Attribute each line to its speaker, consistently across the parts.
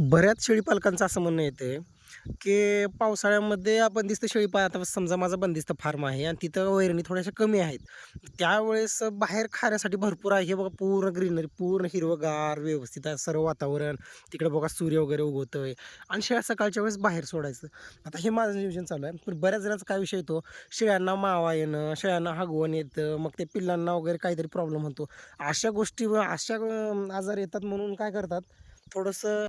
Speaker 1: बऱ्याच शेळी पालकांचं असं म्हणणं येतं की पावसाळ्यामध्ये आपण दिसतं शेळी पा आता समजा माझा बंदिस्त फार्म आहे आणि तिथं वैरणी थोड्याशा कमी आहेत. त्यावेळेस बाहेर खाण्यासाठी भरपूर आहे. हे बघा पूर्ण ग्रीनरी पूर्ण हिरवगार व्यवस्थित आहे. सर्व वातावरण. तिकडे बघा सूर्य वगैरे उगवतोय. आणि शेळ्या सकाळच्या वेळेस बाहेर सोडायचं. आता हे माझं नियोजन चालू आहे. पण बऱ्याच जणांचा काय विषय येतो? शेळ्यांना मावा येणं शेळ्यांना हगवण येतं. मग ते पिल्लांना वगैरे काहीतरी प्रॉब्लेम होतो. अशा गोष्टी अशा आजार येतात म्हणून काय करतात? थोडंसं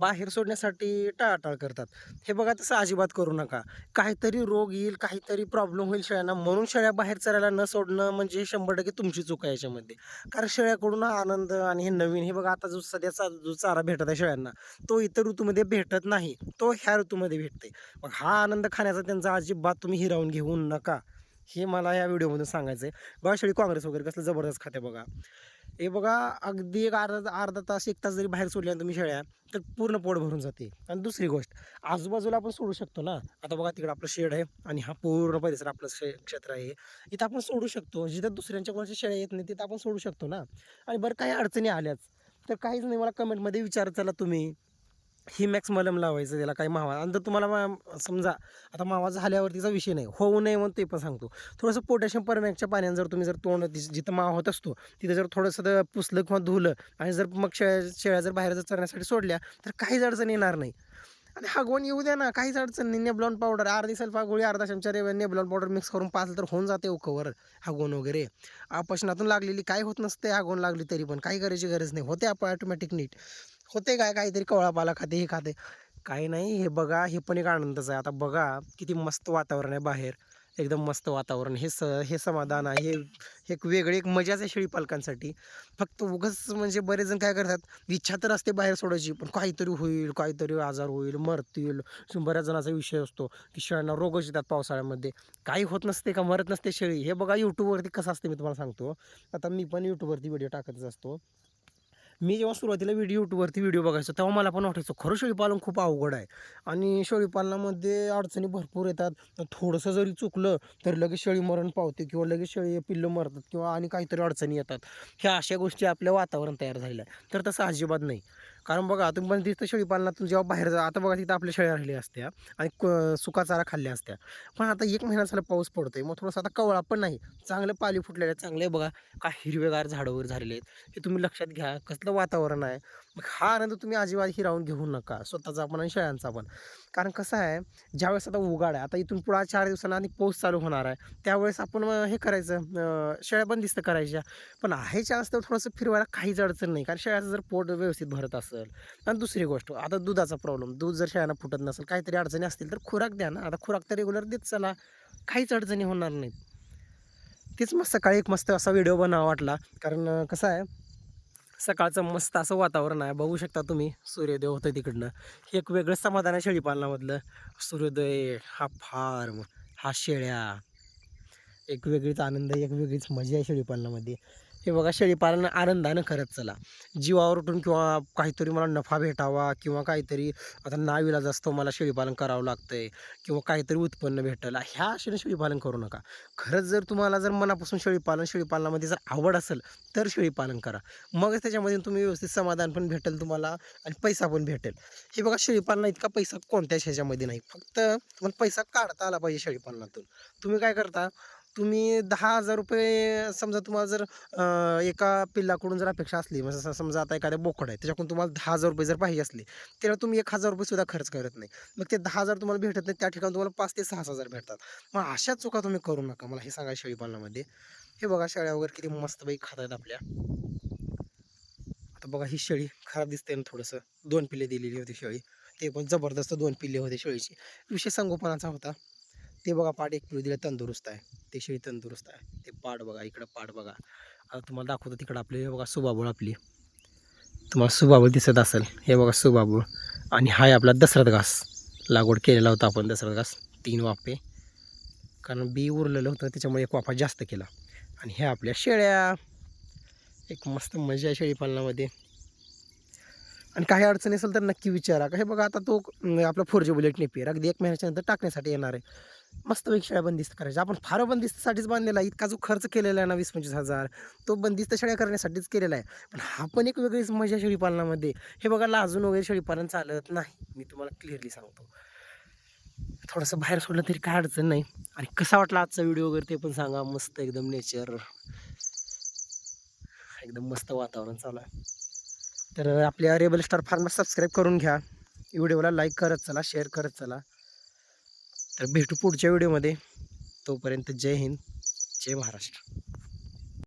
Speaker 1: बाहेर सोडण्यासाठी टाळाटाळ करतात. हे बघा तसं अजिबात करू नका. काहीतरी रोग येईल काहीतरी प्रॉब्लेम होईल शेळ्यांना. म्हणून शेळ्या बाहेर चरायला न सोडणं म्हणजे शंभर टक्के तुमची चूक आहे याच्यामध्ये. कारण शेळ्याकडून आनंद आणि हे नवीन हे बघा आता जो सध्याचा जो चारा भेटत आहे शेळ्यांना तो इतर ऋतूमध्ये भेटत नाही. तो ह्या ऋतूमध्ये भेटते मग हा आनंद खाण्याचा त्यांचा अजिबात तुम्ही हिरावून घेऊ नका. हे मला या व्हिडिओमधून सांगायचं आहे बघा शेळी काँग्रेस वगैरे कसलं जबरदस्त खाते बघा. हे बघा अगदी एक अर्धा अर्धा तास एक तास जरी बाहेर सोडल्या मी तुम्ही शेळ्या तर पूर्ण पोट भरून जाते. आणि दुसरी गोष्ट आजूबाजूला आपण सोडू शकतो ना? आता बघा तिकडं आपलं शेड आहे आणि हा पूर्ण परिसर आपलं शे क्षेत्र आहे. इथं आपण सोडू शकतो. जिथं दुसऱ्यांच्या कोणाच्या शेळ्या येत नाही तिथं आपण सोडू शकतो ना? आणि बरं काही अडचणी आल्याच तर काहीच नाही. मला कमेंटमध्ये विचार चला तुम्ही. ही मॅक्स मलम लावायचं त्याला काही मावा. आणि जर तुम्हाला मा- समजा आता मावा झाल्यावरतीचा विषय नाही होऊ नये म्हणून ते पण सांगतो. थोडंसं पोटॅशियम परमॅक्सच्या पाण्यानं जर तुम्ही जर तोंड जिथं मावा होत असतो तिथं जर थोडंसं पुसलं किंवा धुलं आणि जर मग शेळ्या शेळ्या जर बाहेर जर चरण्यासाठी सोडल्या तर काहीच अडचण येणार नाही. आणि हागवण येऊ द्या ना काहीच अडचण नाही. नेबलॉन पावडर अर्धी सल्फा गोळी अर्धा चमचा रे नेबलॉन पावडर मिक्स करून पाचलं तर होऊन जाते हो ओकवर हागवण वगैरे. अपचनातून लागलेली काय होत नसते हागवण लागली तरी पण काही करायची गरज नाही. होते आपण ऑटोमॅटिक नीट. होते काय काहीतरी कवळा पाला खाते हे खाते. काही नाही हे बघा हे पण एक आनंदच आहे. आता बघा किती मस्त वातावरण आहे बाहेर. एकदम मस्त वातावरण. हे स हे समाधान आहे. हे एक वेगळी एक मजाच आहे शेळी पालकांसाठी. फक्त उगाच म्हणजे बरेच जण काय करतात इच्छा तर असते बाहेर सोडायची पण काहीतरी होईल काहीतरी आजार होईल मरतील. बऱ्याच जणांचा विषय असतो की शेळ्यांना रोगच येतात पावसाळ्यामध्ये. काही होत नसते का मरत नसते शेळी. हे बघा यूट्यूबवरती कसं असते मी तुम्हाला सांगतो. आता मी पण यूट्यूबवरती व्हिडिओ टाकतच असतो. मी जेव्हा सुरुवातीला व्हिडिओ यूट्यूबवरती व्हिडिओ बघायचो तेव्हा मला पण वाटायचं खरं शेळीपालन खूप अवघड आहे. आणि शेळीपालनामध्ये अडचणी भरपूर येतात. थोडंसं जरी चुकलं तर लगेच शेळी मरण पावते किंवा लगेच शेळी पिल्लं मरतात किंवा आणि काहीतरी अडचणी येतात. ह्या अशा गोष्टी आपल्या वातावरण तयार झालेलं आहे तर तसं अजिबात नाही. कारण बघा तुम्ही पण शेळी पालनातून जेव्हा बाहेर जा आता बघा तिथं आपल्या शेळ्या राहिल्या असत्या आणि क- सुका चारा खाल्ल्या असत्या. पण आता एक महिना झाला पाऊस पडतोय मग थोडंसं आता कवळा पण नाही. चांगलं पाली फुटलेलं आहे चांगले बघा. का हिरवेगार झाडं वगैरे झालेले आहेत. हे तुम्ही लक्षात घ्या कसलं वातावरण आहे. मग हा आनंद तुम्ही अजिबात हिरावून घेऊ नका स्वतःचा पण आणि शेळ्यांचा पण. कारण कसं आहे ज्यावेळेस आता उगाड आहे आता इथून पुढा चार दिवसांना आणि पाऊस चालू होणार आहे. त्यावेळेस आपण हे करायचं शेळ्या शेळ्या बंदिस्त करायच्या. पण आहे चान्स तर थोडंसं फिरवायला काहीच अडचण नाही. कारण शेळ्याचं जर पोट व्यवस्थित भरत असेल. आणि दुसरी गोष्ट आता दुधाचा प्रॉब्लेम दूध जर शाळांना फुटत नसेल काहीतरी अडचणी असतील तर खुराक द्या ना. आता खुराक तर रेग्युलर देत चला. काहीच अडचणी होणार नाहीत. तेच मग सकाळी एक मस्त असा व्हिडिओ बनावा वाटला. कारण कसं आहे सकाळचं मस्त असं वातावरण आहे. बघू शकता तुम्ही सूर्योदय होतं तिकडनं. हे एक वेगळं समाधान आहे शेळीपालनामधलं. सूर्योदय हा फार्म हा शेळ्या. एक वेगळीच आनंद आहे एक वेगळीच मजा आहे शेळीपालनामध्ये. हे बघा शेळीपालन आनंदानं करत चला. जीवावर उठून किंवा काहीतरी मला नफा भेटावा किंवा काहीतरी आता नाविलाज असतो मला शेळीपालन करावं लागतं आहे किंवा काहीतरी उत्पन्न भेटेल ह्या आशेने शेळीपालन करू नका. खरंच जर तुम्हाला जर मनापासून शेळीपालन शेळीपालनामध्ये जर आवड असेल तर शेळीपालन करा. मगच त्याच्यामध्ये तुम्ही व्यवस्थित समाधान पण भेटेल तुम्हाला आणि पैसा पण भेटेल. हे बघा शेळीपालना इतका पैसा कोणत्याच ह्याच्यामध्ये नाही. फक्त तुम्हाला पैसा काढता आला पाहिजे शेळीपालनातून. तुम्ही काय करता? तुम्ही दहा हजार रुपये समजा तुम्हाला जर एका पिल्लाकडून जर अपेक्षा असली म्हणजे समजा आता एखाद्या बोकड आहे त्याच्याकडून तुम्हाला दहा हजार रुपये जर पाहिजे असले त्याला तुम्ही एक हजार रुपयेसुद्धा खर्च करत नाही. मग ते दहा हजार तुम्हाला भेटत नाही त्या ठिकाणी तुम्हाला पाच ते सहा हजार भेटतात. मग अशा चुका तुम्ही करू नका. मला हे सांगा शेळीपालनामध्ये हे बघा शेळ्या वगैरे किती मस्तपैकी खात आहेत आपल्या. आता बघा ही शेळी खराब दिसते ना थोडंसं. दोन पिल्ले दिलेली होती शेळी. ते पण जबरदस्त दोन पिल्ले होते शेळीची. विषय संगोपनाचा होता. ते बघा पाठ एक पिढीला दिलं तंदुरुस्त आहे. ते शेळी तंदुरुस्त आहे. ते पाठ बघा इकडं पाठ बघा. आता तुम्हाला दाखवतो तिकडं आपले हे बघा सुबाबूळ आपली. तुम्हाला सुबाबूळ दिसत असेल. हे बघा सुबाबूळ. आणि हा आहे आपला दसरथ घास. लागवड केलेला होता आपण दसरथ घास. तीन वाफे. कारण बी उरलेलं होतं त्याच्यामुळे एक वाफा जास्त केला. आणि ह्या आपल्या शेळ्या. एक मस्त मजा आहे शेळीपालनामध्ये आणि काही अडचणी असेल तर नक्की विचारा. का हे बघा आता तो आपला फोर जी बुलेट नेपियर अगदी एक महिन्याच्या नंतर टाकण्यासाठी येणार आहे. मस्त शाळा बंदिस्त करायच्या. आपण फार बंदिस्तासाठीच बांधलेला आहे. इतका जो खर्च केलेला आहे ना वीस पंचवीस हजार तो बंदिस्त शाळा करण्यासाठीच केलेला आहे. पण हा पण एक वेगळीच मजा शेळीपालनामध्ये हे बघा लाजून वगैरे शेळीपालन चालत नाही. मी तुम्हाला क्लिअरली सांगतो. थोडंसं बाहेर सोडलं तरी काय अडचण नाही. आणि कसा वाटला आजचा व्हिडिओ वगैरे ते पण सांगा. मस्त एकदम नेचर एकदम मस्त वातावरण चालू आहे. तर आपल्या रेबल स्टार फार्मर सबस्क्राईब करून घ्या. व्हिडिओला लाईक करत चला शेअर करत चला. तर भेटू पुढच्या व्हिडिओमध्ये. तोपर्यंत जय हिंद जय महाराष्ट्र.